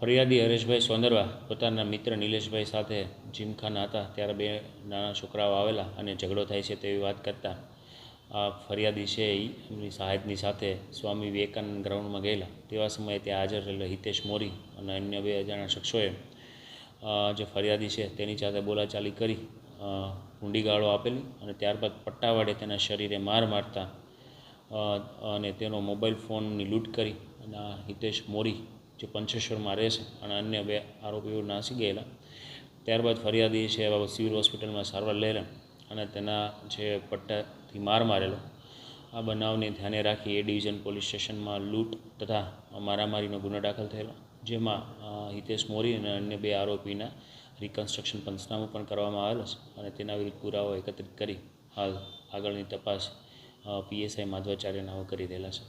ફરિયાદી હરેશભાઈ સોંદરવા પોતાના મિત્ર નિલેશભાઈ સાથે જીમખાના હતા. ત્યારે બે નાના છોકરાઓ આવેલા અને ઝઘડો થાય છે તેવી વાત કરતા આ ફરિયાદી છે એમની સાહેબની સાથે સ્વામી વિવેકાનંદ ગ્રાઉન્ડમાં ગયેલા. તેવા સમયે ત્યાં હાજર રહેલા હિતેશ મોરી અને અન્ય બે અજાણ્યા શખ્સોએ જે ફરિયાદી છે તેની સાથે બોલાચાલી કરી ઊંડી ગાળો આપેલી અને ત્યારબાદ પટ્ટા વડે તેના શરીરે માર મારતા અને તેનો મોબાઈલ ફોનની લૂંટ કરી અને હિતેશ મોરી જે પંચેશ્વરમાં રહે છે અને અન્ય બે આરોપીઓ નાસી ગયેલા. ત્યારબાદ ફરિયાદી છે બાબત સિવિલ હોસ્પિટલમાં સારવાર લેલા અને તેના જે પટ્ટાથી માર મારેલો, આ બનાવને ધ્યાને રાખી એ ડિવિઝન પોલીસ સ્ટેશનમાં લૂંટ તથા મારામારીનો ગુનો દાખલ થયેલો. જેમાં હિતેશ મોરી અને અન્ય બે આરોપીના રિકન્સ્ટ્રક્શન પંચનામું પણ કરવામાં આવેલો છે અને તેના વિરુદ્ધ પુરાવો એકત્રિત કરી હાલ આગળની તપાસ પીએસઆઈ માધવાચાર્યના કરી દેલા છે.